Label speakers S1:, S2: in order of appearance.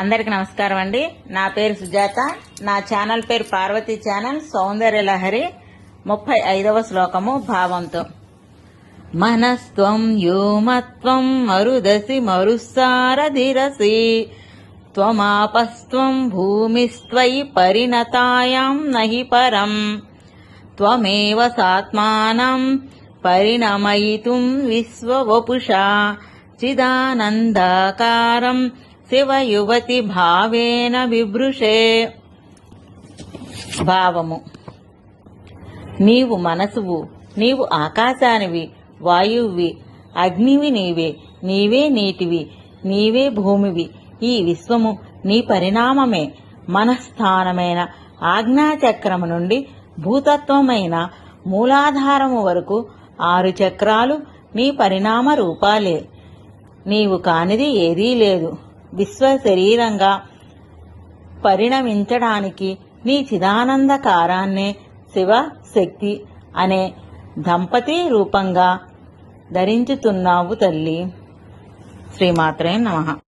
S1: అందరికి నమస్కారం అండి. నా పేరు సుజాత. నా ఛానల్ పేరు పార్వతి ఛానల్ సౌందర్య లహరి ముప్పై ఐదవ శ్లోకము భావంతో. మనస్త్వం యోమత్వం మరుదసి మరుసారధిరసి త్వమాపస్త్వం భూమిస్త్వయి పరిణతాయాం నహి పరం. త్వమేవ సాత్మానం పరిణమయితుం విశ్వవపుషా. చిదానందాకారం శివయువతి భావేన విభృషే. భావము. నీవు మనసువు నీవు ఆకాశానివి వాయువువి అగ్నివి నీవే నీవే నీటివి నీవే భూమివి. ఈ విశ్వము నీ పరిణామమే. మనస్థానమైన ఆజ్ఞాచక్రము నుండి భూతత్వమైన మూలాధారము వరకు ఆరు చక్రాలు నీ పరిణామ రూపాలే నీవు కానిది ఏదీ లేదు. విశ్వ శరీరంగా పరిణమించడానికి నీ చిదానందకారాన్నే శివ శక్తి అనే దంపతి రూపంగా ధరించుతున్నావు తల్లి. శ్రీమాత్రే నమః.